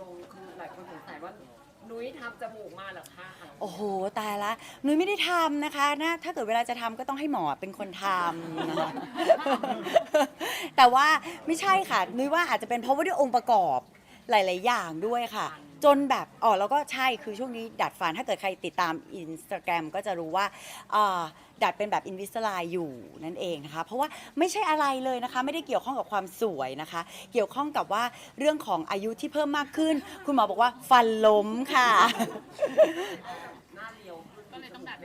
ลงคือหลายคนสงสัยว่านุ้ยทำจมูกมาเหรอคะโอ้โห ตายละนุ้ยไม่ได้ทำนะคะนะถ้าเกิดเวลาจะทำก็ต้องให้หมอเป็นคนทำนะคะ แต่ว่าไม่ใช่ค่ะ นุ้ยว่าอาจจะเป็นเพราะว่าด้วยองค์ประกอบหลาย ๆ อย่างด้วยค่ะ จนแบบอ๋อแล้วก็ใช่คือช่วงนี้ดัดฟันถ้าเกิดใครติดตามอินสตาแกรมก็จะรู้ว่าอ่าดัดเป็นแบบอินวิสไลอยู่นั่นเองนะคะ เพราะว่าไม่ใช่อะไรเลยนะคะ ไม่ได้เกี่ยวข้องกับความสวยนะคะ เกี่ยวข้องกับว่าเรื่องของอายุที่เพิ่มมากขึ้น คุณหมอบอกว่าฟันล้มค่ะ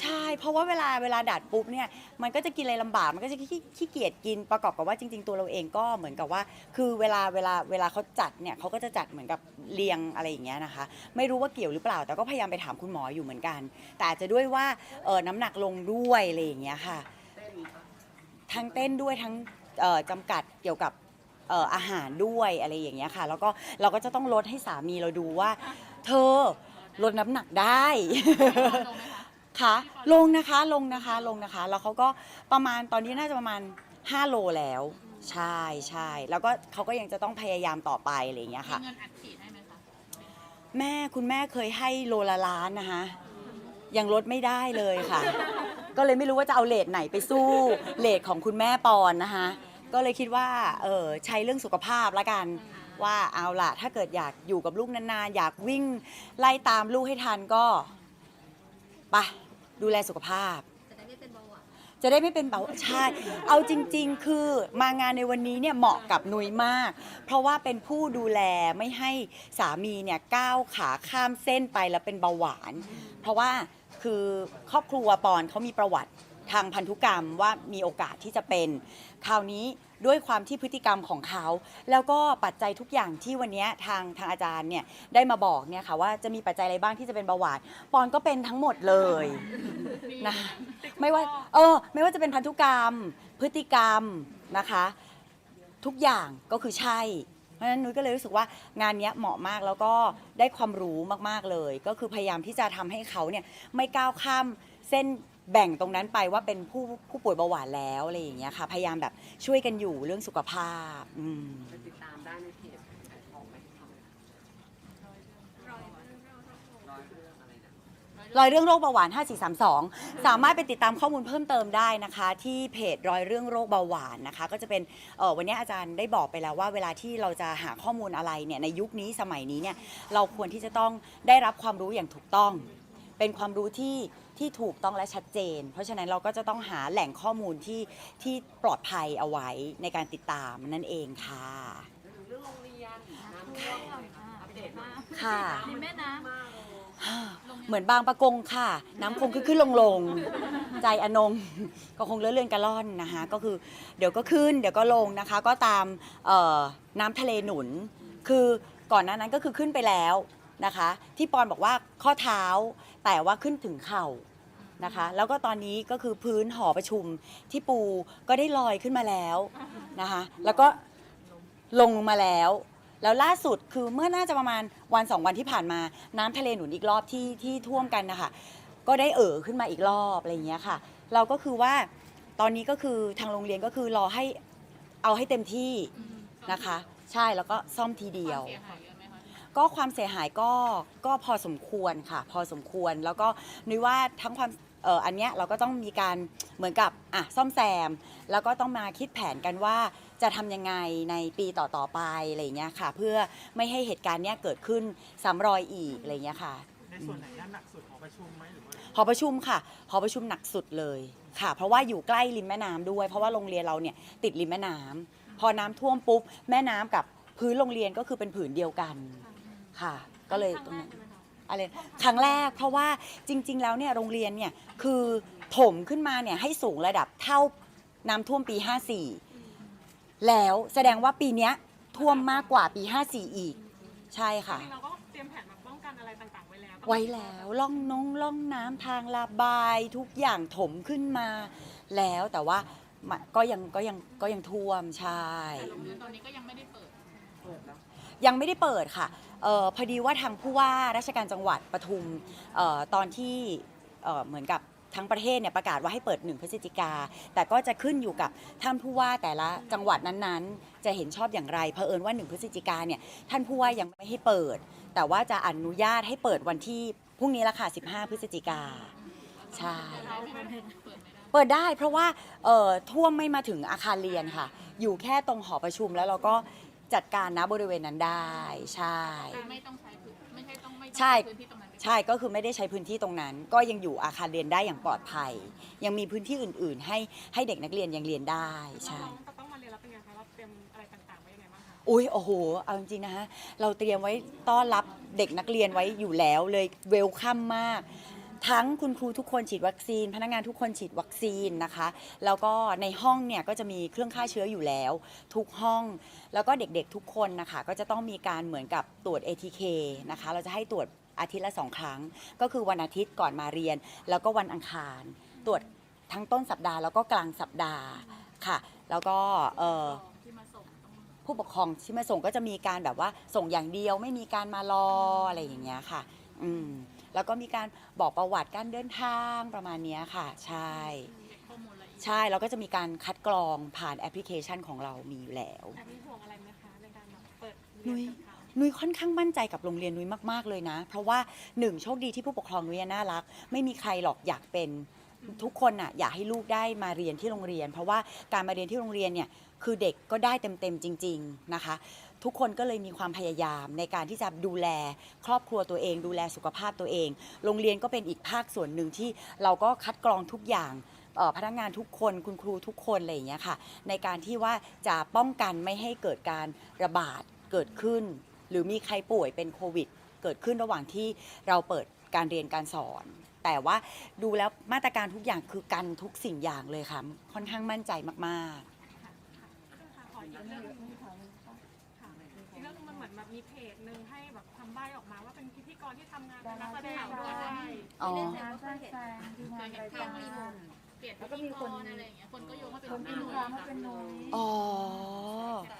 ใช่ เพราะว่าเวลาเวลาดัดปุ๊บเนี่ยมันก็จะกินอะไรลำบากมันก็จะขี้ขี้เกียจกินประกอบกับว่าจริง ๆ ตัวเราเองก็เหมือนกับว่า คือเวลาเวลาเวลาเขาจัดเนี่ยเขาก็จะจัดเหมือนกับเรียงอะไรอย่างเงี้ยนะคะ ไม่รู้ว่าเกี่ยวหรือเปล่า แต่ก็พยายามไปถามคุณหมออยู่เหมือนกัน แต่อาจจะด้วยว่าเออน้ำหนักลงด้วยอะไรอย่างเงี้ยค่ะเต้นปะทั้งเต้นด้วยทั้งเอ่อจำกัดเกี่ยวกับเอ่ออาหารด้วยอะไรอย่างเงี้ยค่ะ แล้วก็เราก็จะต้องลดให้สามีเราดูว่า เธอลดน้ำหนักได้ค่ะ ลงนะคะลงนะคะลงนะคะ แล้วเขาก็ประมาณตอนนี้น่าจะประมาณ 5 โลแล้ว ใช่ใช่แล้วก็เขาก็ยังจะต้องพยายามต่อไปอะไรอย่างเงี้ยค่ะ มีเงินอัดฉีดให้ไหมคะ แม่คุณแม่เคยให้โลละล้านนะคะยังลดไม่ได้เลยค่ะ ก็เลยไม่รู้ว่าจะเอาเลทไหนไปสู้เลทของคุณแม่ปอนนะคะก็เลยคิดว่าเออใช้เรื่องสุขภาพละกัน ว่าเอาล่ะ ถ้าเกิดอยากอยู่กับลูกนานๆ อยากวิ่งไล่ตามลูกให้ทันก็ ไปดูแลสุขภาพ จะได้ไม่เป็นเบาหวานจะได้ไม่เป็นเบาใช่เอาจริง ๆ คือมางานในวันนี้เนี่ยเหมาะกับนุ้ยมาก เพราะว่าเป็นผู้ดูแลไม่ให้สามีเนี่ยก้าวขาข้ามเส้นไปแล้วเป็นเบาหวาน เพราะว่าคือครอบครัวปอนเขามีประวัติทางพันธุกรรมว่ามีโอกาสที่จะเป็น คราวนี้ ด้วยความที่พฤติกรรมของเขา แล้วก็ปัจจัยทุกอย่างที่วันนี้ทางทางอาจารย์เนี่ยได้มาบอกเนี่ยค่ะว่าจะมีปัจจัยอะไรบ้างที่จะเป็นเบาหวานปอนก็เป็นทั้งหมดเลยนะไม่ว่าเออไม่ว่าจะเป็นพันธุกรรม พฤติกรรมนะคะ ทุกอย่างก็คือใช่ เพราะฉะนั้นนุ้ยก็เลยรู้สึกว่างานเนี้ยเหมาะมากแล้วก็ได้ความรู้มากๆเลย ก็คือพยายามที่จะทำให้เขาเนี่ยไม่ก้าวข้ามเส้น แบ่งตรงนั้นไปว่าเป็นผู้ผู้ป่วยเบาหวานแล้วอะไรอย่างเงี้ยค่ะ พยายามแบบช่วยกันอยู่เรื่องสุขภาพอืมไปติดตามได้ในเพจขายของไหมร้อยเรื่องอะไรนะรอยเรื่องโรคเบาหวาน 5432 สามารถไปติดตามข้อมูลเพิ่มเติมได้นะคะ ที่เพจรอยเรื่องโรคเบาหวานนะคะ ก็จะเป็นเออวันนี้อาจารย์ได้บอกไปแล้วว่าเวลาที่เราจะหาข้อมูลอะไรเนี่ยในยุคนี้สมัยนี้เนี่ยเราควรที่จะต้องได้รับความรู้อย่างถูกต้อง เป็นความรู้ที่ที่ถูกต้องและชัดเจน เพราะฉะนั้นเราก็จะต้องหาแหล่งข้อมูลที่ที่ปลอดภัยเอาไว้ในการติดตามนั่นเองค่ะถึงเรื่องโรงเรียนน้ำท่วมอัปเดตมาค่ะ ริมแม่น้มากเลยเหมือนบางประกงค่ะ น้ำคงขึ้นขึ้นลงลงใจอนง ก็คงเลื่อนเลื่อนกระล่อนนะคะก็คือเดี๋ยวก็ขึ้น เดี๋ยวก็ลงนะคะ ก็ตามเอ่อน้ำทะเลหนุน คือก่อนหน้านั้นก็คือขึ้นไปแล้วนะคะ ที่ปอนบอกว่าข้อเท้า แต่ว่าขึ้นถึงเข่านะคะ แล้วก็ตอนนี้ก็คือพื้นหอประชุมที่ปูก็ได้ลอยขึ้นมาแล้วนะคะ แล้วก็ลงมาแล้ว แล้วล่าสุดคือเมื่อน่าจะประมาณวันสองวันที่ผ่านมาน้ำทะเลหนุนอีกรอบที่ที่ท่วมกันนะคะ ก็ได้เอ่อขึ้นมาอีกรอบอะไรอย่างเงี้ยค่ะ เราก็คือว่าตอนนี้ก็คือทางโรงเรียนก็คือรอให้เอาให้เต็มที่ำนะคะ ใช่แล้วก็ซ่อมทีเดียว ความเสียหายเยอะไหมคะ ก็ความเสียหายก็ก็พอสมควรค่ะ พอสมควรแล้วก็นุ้ยว่าทั้งความเอ่ออันเนี้ยเราก็ต้องมีการเหมือนกับอะซ่อมแซม แล้วก็ต้องมาคิดแผนกันว่าจะทำยังไงในปีต่อๆไปอะไรอย่างเงี้ยค่ะ เพื่อไม่ให้เหตุการณ์เนี้ยเกิดขึ้นซ้ำรอยอีกอะไรอย่างเงี้ยค่ะ ในส่วนไหนด้านหนักสุดของประชุมไหมหรือว่าหอประชุมค่ะ หอประชุมหนักสุดเลยค่ะ เพราะว่าอยู่ใกล้ริมแม่น้ำด้วย เพราะว่าโรงเรียนเราเนี่ยติดริมแม่น้ำพอน้ำท่วมปุ๊บแม่น้ำกับพื้นโรงเรียนก็คือเป็นผืนเดียวกัน ค่ะ ก็เลยตรงนั้นอะไรครั้งแรกเพราะว่าจริง ๆ แล้วเนี่ยโรงเรียนเนี่ยคือถมขึ้นมาเนี่ยให้สูงระดับเท่าน้ำท่วมปี 54 แล้วแสดงว่าปีเนี้ยท่วมมากกว่าปี 54 อีก ใช่ค่ะเราก็เตรียมแผนมาป้องกันอะไรต่างๆไว้แล้วไว้แล้วล่องน้องล่องน้ำทางระบายทุกอย่างถมขึ้นมาแล้วแต่ว่ามันก็ยังก็ยังก็ยังท่วมใช่ แต่โรงเรียนตอนนี้ก็ยังไม่ได้เปิด เปิดแล้ว ยังไม่ได้เปิดค่ะเออพอดีว่าทางผู้ว่าราชการจังหวัดปทุมเออตอนที่เออเหมือนกับทั้งประเทศเนี่ยประกาศว่าให้เปิด1พฤศจิกา แต่ก็จะขึ้นอยู่กับท่านผู้ว่าแต่ละจังหวัดนั้นๆ จะเห็นชอบอย่างไรเผอิญว่า1พฤศจิกาเนี่ยท่านผู้ว่ายังไม่ให้เปิด แต่ว่าจะอนุญาตให้เปิดวันที่พรุ่งนี้ละค่ะ15 พฤศจิกาใช่เปิดได้เพราะว่าท่วมไม่มาถึงอาคารเรียนค่ะ อยู่แค่ตรงหอประชุมแล้วเราก็ จัดการณบริเวณนั้นได้ใช่คือไม่ต้องใช้พื้นไม่ใช่ต้องไม่ต้องใช่ ใช้พื้นที่ตรงนั้นใช่ก็คือไม่ได้ใช้พื้นที่ตรงนั้น ก็ยังอยู่อาคารเรียนได้อย่างปลอดภัย ยังมีพื้นที่อื่นๆ ให้ให้เด็กนักเรียนยังเรียนได้ใช่ น้องๆจะต้องมาเรียนแล้วเป็นไงคะเราเตรียมอะไรต่างๆไว้ยังไงบ้างคะอุ้ยโอ้โห เอาจริงๆนะฮะ เราเตรียมไว้ต้อนรับเด็กนักเรียนไว้อยู่แล้วเลยเวลคัมมาก ทั้งคุณครูทุกคนฉีดวัคซีน พนักงานทุกคนฉีดวัคซีนนะคะ แล้วก็ในห้องเนี่ยก็จะมีเครื่องฆ่าเชื้ออยู่แล้ว ทุกห้อง แล้วก็เด็กๆทุกคนนะคะ ก็จะต้องมีการเหมือนกับตรวจ ATK นะคะ เราจะให้ตรวจอาทิตย์ละสองครั้ง ก็คือวันอาทิตย์ก่อนมาเรียน แล้วก็วันอังคาร ตรวจทั้งต้นสัปดาห์แล้วก็กลางสัปดาห์ค่ะ แล้วก็เอ่อ ผู้ปกครองที่มาส่งก็จะมีการแบบว่าส่งอย่างเดียวไม่มีการมารออะไรอย่างเงี้ยค่ะ อืม แล้วก็มีการบอกประวัติการเดินทางประมาณเนี้ยค่ะ ใช่เก็บข้อมูลละเอียดใช่ แล้วก็จะมีการคัดกรองผ่านแอปพลิเคชันของเรามีอยู่แล้วแอบมีห่วงอะไรไหมคะในการแบบเปิดนุ้เรียยนกับเขานุ้ยค่อนข้างมั่นใจกับโรงเรียนนุ้ยมากๆเลยนะ เพราะว่าหนึ่งโชคดีที่ผู้ปกครองนุ้ยน่ารัก ไม่มีใครหรอกอยากเป็นทุกคนอะอยากให้ลูกได้มาเรียนที่โรงเรียน เพราะว่าการมาเรียนที่โรงเรียนเนี่ยคือเด็กก็ได้เต็มๆจริง ๆนะคะ ทุกคนก็เลยมีความพยายามในการที่จะดูแลครอบครัวตัวเอง ดูแลสุขภาพตัวเอง โรงเรียนก็เป็นอีกภาคส่วนหนึ่งที่เราก็คัดกรองทุกอย่างพนักงานทุกคนคุณครูทุกคนอะไรอย่างเงี้ยค่ะ ในการที่ว่าจะป้องกันไม่ให้เกิดการระบาดเกิดขึ้น หรือมีใครป่วยเป็นโควิด เกิดขึ้นระหว่างที่เราเปิดการเรียนการสอน แต่ว่าดูแล้วมาตรการทุกอย่างคือกันทุกสิ่งอย่างเลยค่ะ ค่อนข้างมั่นใจมากค่ มันเหมือนแบบมีเพจหนึ่งให้แบบทำใบออกมาว่าเป็นพิธีกรที่ทำงานเป็นนักแสดงด้วยๆอ๋อ งานแทรกแซงทีมงานรายเคยกาเห็นข่าวรเปลี่ยนแล้วก็พิมีธีคกนรอะไรอย่างเงี้ยคนก็โยงว่าเป็นคนพี่ตีหนุ่ยความว่าเป็นนุ้ยอ๋อ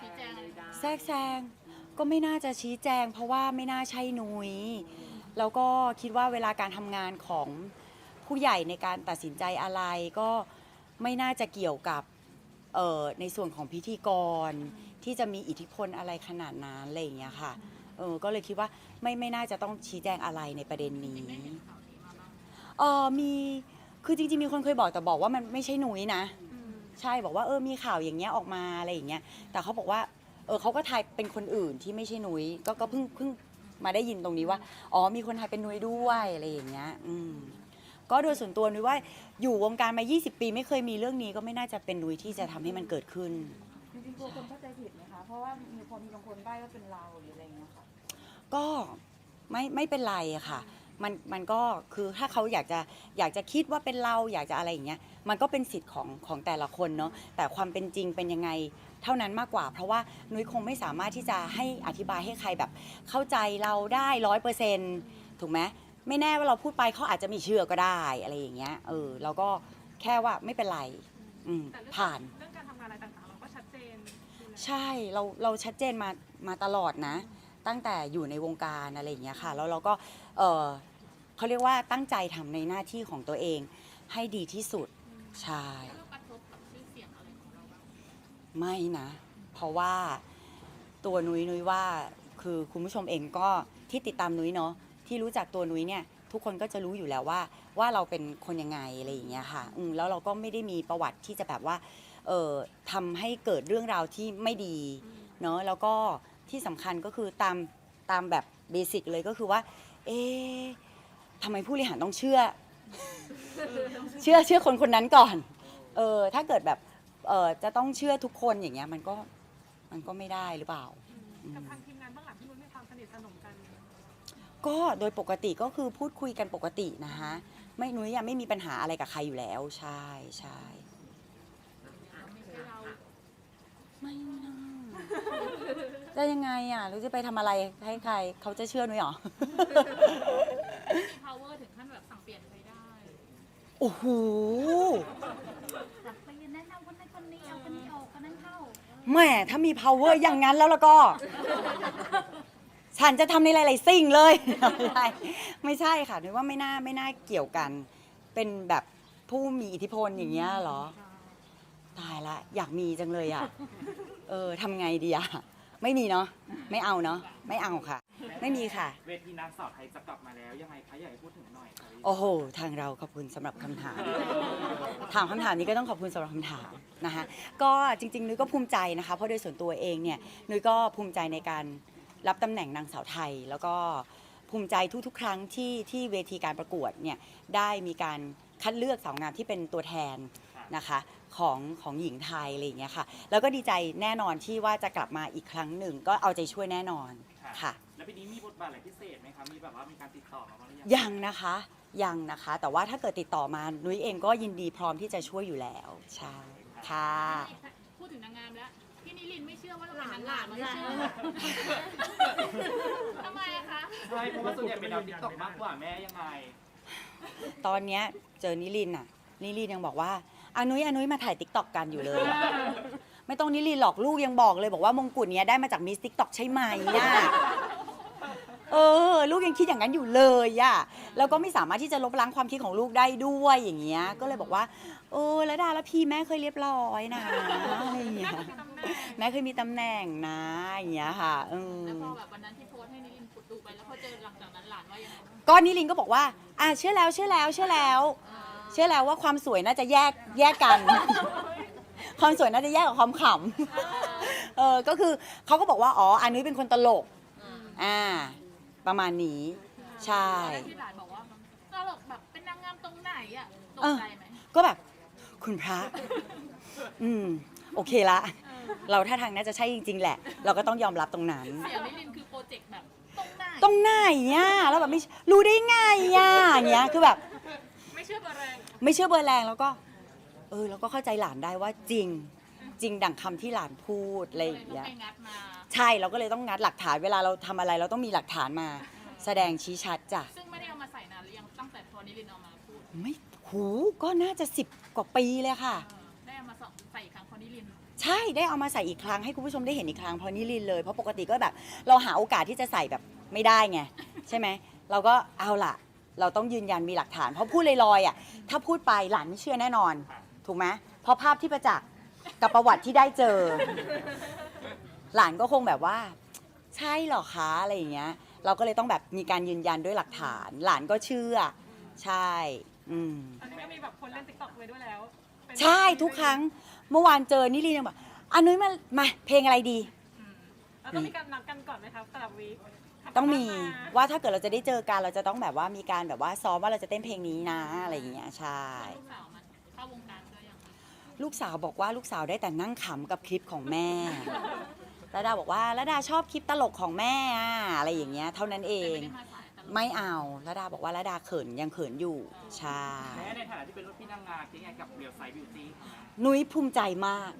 ชี้แจงอะไรบ้างแทรกแซงก็ไม่น่าจะชี้แจง เพราะว่าไม่น่าใช่นุย้ยแล้วก็คิดว่าเวลาการทำงานของผู้ใหญ่ในการตัดสินใจอะไรก็ไม่น่าจะเกี่ยวกับเอ่อในส่วนของพิธีกร ที่จะมีอิทธิพลอะไรขนาดนั้นอะไรอย่างเงี้ยค่ะเออก็เลยคิดว่าไม่ไม่น่าจะต้องชี้แจงอะไรในประเด็นนี้ได้เห็นข่าวนี้มาบ้างเออมีคือจริงๆมีคนเคยบอกแต่บอกว่ามันไม่ใช่นุ้ยนะอืมใช่บอกว่าเออมีข่าวอย่างเงี้ยออกมาอะไรอย่างเงี้ยแต่เขาบอกว่าเออเขาก็ทายเป็นคนอื่นที่ไม่ใช่นุ้ยก็ก็เพิ่งเพิ่งมาได้ยินตรงนี้ว่าอ๋อมีคนไทยเป็นนุ้ยด้วยอะไรอย่างเงี้ยอืมก็โดยส่วนตัวนุ้ยว่าอยู่วงการมา 20 ปี ไม่เคยมีเรื่องนี้ก็ไม่น่าจะเป็นนุ้ยที่จะทำให้มันเกิดขึ้น จริงๆกลัวคนเข้าใจผิดไหมคะ เพราะว่ามีคนมีบางคนใบ้ว่าเป็นเราหรืออะไรอย่างเงี้ยค่ะ ก็ไม่ไม่เป็นไรอะค่ะ มันมันก็คือถ้าเขาอยากจะอยากจะคิดว่าเป็นเราอยากจะอะไรอย่างเงี้ยมันก็เป็นสิทธิ์ของของแต่ละคนเนาะแต่ความเป็นจริงเป็นยังไงเท่านั้นมากกว่า เพราะว่านุ้ยคงไม่สามารถที่จะให้อธิบายให้ใครแบบเข้าใจเราได้ร้อยเปอร์เซ็นถูกไหมไม่แน่ว่าเราพูดไปเขาอาจจะไม่เชื่อก็ได้อะไรอย่างเงี้ยเออเราก็แค่ว่าไม่เป็นไรอืมแต่เรื่องผ่าน เรื่อง ใช่เราเราชัดเจนมามาตลอดนะ ตั้งแต่อยู่ในวงการอะไรอย่างเงี้ยค่ะแล้วเราก็เออเขาเรียกว่าตั้งใจทำในหน้าที่ของตัวเองให้ดีที่สุดใช่แล้วกระทบกับชื่อเสียงอะไรของเราบ้างไม่นะ เพราะว่าตัวนุ้ยนุ้ยว่าคือคุณผู้ชมเองก็ที่ติดตามนุ้ยเนาะที่รู้จักตัวนุ้ยเนี่ยทุกคนก็จะรู้อยู่แล้วว่าว่าเราเป็นคนยังไงอะไรอย่างเงี้ยค่ะอืมแล้วเราก็ไม่ได้มีประวัติที่จะแบบว่า เอ่อทำให้เกิดเรื่องราวที่ไม่ดีเนาะแล้วก็ที่สำคัญก็คือตามตามแบบเบสิกเลยก็คือว่า เอ๊ะทำไมผู้บริหารต้องเชื่อ เชื่อเชื่อคนคนนั้นก่อน เออถ้าเกิดแบบเออจะต้องเชื่อทุกคนอย่างเงี้ยมันก็มันก็ไม่ได้หรือเปล่า กับทางทีมงานเบื้องหลังพี่นุ้ยมีความสนิทสนมกัน ก็โดยปกติก็คือพูดคุยกันปกตินะคะไม่นุ้ยยังไม่มีปัญหาอะไรกับใครอยู่แล้ว ใช่ใช่ ไม่ใช่เรา ไม่นะจะยังไงอะหรือจะไปทำอะไรให้ใครเขาจะเชื่อนุ้ยเหรอ มี power ถึงขั้นแบบสั่งเปลี่ยนใครได้โอ้โหจับไปแนะนำคนนั้นคนนี้เอาคนนี้ออกคนนั้นเข้าแหม่ถ้ามี power อย่างนั้นแล้วแล้วก็ ฉันจะทำในหลายๆสิ่งเลย ไม่ใช่ไม่ใช่ค่ะนึกว่าไม่น่าไม่น่าเกี่ยวกัน เป็นแบบผู้มีอิทธิพลอย่างเงี้ยเหรอ ตายละอยากมีจังเลยอะ เออทำไงดีอะ ไม่มีเนาะไม่เอาเนาะไม่เอาค่ะ ไม่มีค่ะ เวทีนางสาวไทยจะกลับมาแล้ว ยังไงคะอยากให้พูดถึงหน่อยค่ะโอ้โห ทางเราขอบคุณสำหรับคำถาม ถามคำถามนี้ก็ต้องขอบคุณสำหรับคำถามนะคะก็จริงๆนุ้ยก็ภูมิใจนะคะเพราะโดยส่วนตัวเองเนี่ยนุ้ยก็ภูมิใจในการรับตำแหน่งนางสาวไทย แล้วก็ภูมิใจทุกๆ ครั้งที่ที่เวทีการประกวดเนี่ยได้มีการคัดเลือกสาวงามที่เป็นตัวแทนนะคะ ของของหญิงไทยอะไรอย่างเงี้ยค่ะ แล้วก็ดีใจแน่นอนที่ว่าจะกลับมาอีกครั้งหนึ่ง ก็เอาใจช่วยแน่นอนค่ะ แล้วปีนี้มีบทบาทอะไรพิเศษไหมคะ มีแบบว่ามีการติดต่อมาบ้างหรือยังยังนะคะยังนะคะ แต่ว่าถ้าเกิดติดต่อมานุ้ยเองก็ยินดีพร้อมที่จะช่วยอยู่แล้วใช่ค่ะ พูดถึงนางงามแล้ว พี่นิลินไม่เชื่อว่าเราเป็นนางงามไม่เชื่อทำไมอะคะ ใช่เพราะว่าส่วนใหญ่เป็นดาวติ๊กต็อกมากกว่าแม่ยังไง ตอนเนี้ยเจอนิลินอะ นิลินยังบอกว่า อานุ้ยอานุ้ยมาถ่ายติ๊กต็อกกันอยู่เลยอะไม่ต้องนิลินหรอกลูกยังบอกเลยบอกว่ามงกุฎเนี้ยได้มาจากมิสติ๊กต็อกใช่ไหมอะเออ ลูกยังคิดอย่างนั้นอยู่เลยอะแล้วก็ไม่สามารถที่จะลบล้างความคิดของลูกได้ด้วยอย่างเงี้ย ก็เลยบอกว่า เออแล้วดาแล้วพี่แม่เคยเรียบร้อยนะอะไรอย่างเงี้ยแม่เคยมีตำแหน่งนะอย่างเงี้ยค่ะเออ แล้วพอแบบวันนั้นที่โพสต์ให้นิลินขุดดูไปแล้วพอเจอหลังจากนั้นหลานว่ายังไงก็นิลินก็บอกว่า อะเชื่อแล้วเชื่อแล้วเชื่อแล้วเชื่อแล้วว่าความสวยน่าจะแยกแยกกัน ความสวยน่าจะแยกกับความขำเออก็คือเขาก็บอกว่าอ๋ออันนี้เป็นคนตลกอ่าประมาณนี้ใช่ตอนแรกที่หลานบอกว่าตลกแบบเป็นนางงามตรงไหนอะตกใจไหมก็แบบคุณพระ อืม โอเคละ เราท่าทางน่าจะใช่จริง ๆ แหละ เราก็ต้องยอมรับตรงนั้น เสียงนิลินคือโปรเจกต์แบบตรงไหนตรงไหนอะแล้วแบบไม่รู้ได้ไงอะอย่างเงี้ยคือแบบ ไม่เชื่อเบอร์แรง ไม่เชื่อเบอร์แรงแล้วก็ เออแล้วก็เข้าใจหลานได้ว่าจริง จริงดังคำที่หลานพูดอะไรอย่างต้อเงี้งยไปงัดมา ใช่เราก็เลยต้องงัดหลักฐานเวลาเราทำอะไร เราต้องมีหลักฐานมา แสดงชี้ชัดจ้ะซึ่งไม่ได้เอามาใส่นานหรือยังตั้งแต่พอนิลินเอามาพูดไม่หูก็น่าจะสิบกว่าปีเลยค่ะ เออได้เอามาใส่อีกครั้งพอนิลินใช่ได้เอามาใส่อีกครั้งให้คุณผู้ชมได้เห็นอีกครั้งเพราะนี่ลินเลยเพราะปกติก็แบบ เราหาโอกาสที่จะใส่แบบไม่ได้ไง ใช่ไหมเราก็เอาล่ะ เราต้องยืนยันมีหลักฐาน เพราะพูดลอยๆอะถ้าพูดไปหลานไม่เชื่อแน่นอน ถูกไหมเพราะภาพที่ประจักษ์กับประวัติที่ได้เจอ หลานก็คงแบบว่า ใช่เหรอคะอะไรอย่างเงี้ย เราก็เลยต้องแบบมีการยืนยันด้วยหลักฐาน หลานก็เชื่อ ใช่ อืม ตอนนี้ก็มีแบบคนเล่นติ๊กต็อกไว้ด้วยแล้วเป็นใช่ทุกครั้งเมื่อวานเจอนิรินยังบอกอันนุ้ยมามาเพลงอะไรดีอืมแล้วต้องมีการนัดกันก่อนไหมครับแต่ละวีค ต้องมีว่าถ้าเกิดเราจะได้เจอกันเราจะต้องแบบว่ามีการแบบว่าซ้อมว่าเราจะเต้นเพลงนี้นะอะไรอย่างเงี้ยใช่ ลูกสาวมันเข้าวงการก็ยังลูกสาวบอกว่าลูกสาวได้แต่นั่งขำกับคลิปของแม่แล้วดาบอกว่าแล้วดาชอบคลิปตลกของแม่อะอะไรอย่างเงี้ย เท่านั้นเอแต่ง ไม่ได้มาสายตลอดไม่เอาแล้วดาบอกว่าแล้วดาเขินยังเขินอยู่ใช่แม่ในฐานะที่เป็นรุ่นพี่นางงามคิดยังไงกับเรียวไซบิวตี้ค่ะนุ้ยภูมิใจมาก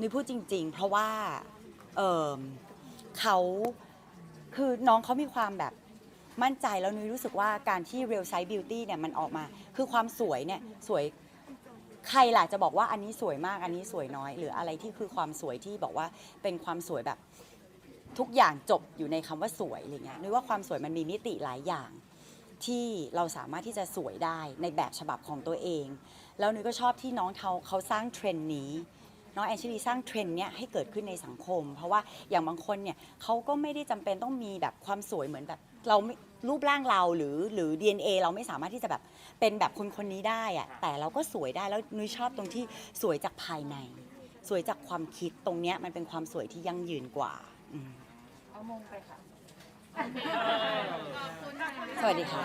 นุ้ยพูดจริง ๆ เพราะว่าเออเขา คือน้องเขามีความแบบมั่นใจแล้วนุ้ยรู้สึกว่าการที่ Real Size Beauty เนี่ยมันออกมา คือความสวยเนี่ยสวยใครล่ะจะบอกว่าอันนี้สวยมากอันนี้สวยน้อย หรืออะไรที่คือความสวยที่บอกว่าเป็นความสวยแบบทุกอย่างจบอยู่ในคำว่าสวยอะไรเงี้ยนุ้ยว่าความสวยมันมีมิติหลายอย่าง ที่เราสามารถที่จะสวยได้ในแบบฉบับของตัวเอง แล้วนุ้ยก็ชอบที่น้องเขาเขาสร้างเทรนด์นี้ น้องแอนชิลีสร้างเทรนด์เนี้ยให้เกิดขึ้นในสังคม เพราะว่าอย่างบางคนเนี่ยเขาก็ไม่ได้จำเป็นต้องมีแบบความสวยเหมือนแบบเราไม่รูปร่างเราหรือหรือ DNA เราไม่สามารถที่จะแบบเป็นแบบคนคนนี้ได้อะแต่เราก็สวยได้แล้วนุ้ยชอบตรงที่สวยจากภายใน สวยจากความคิดตรงเนี้ยมันเป็นความสวยที่ยั่งยืนกว่าอืมเอามงไปค่ะโอเคขอบคุณค่ะสวัสดีค่ะ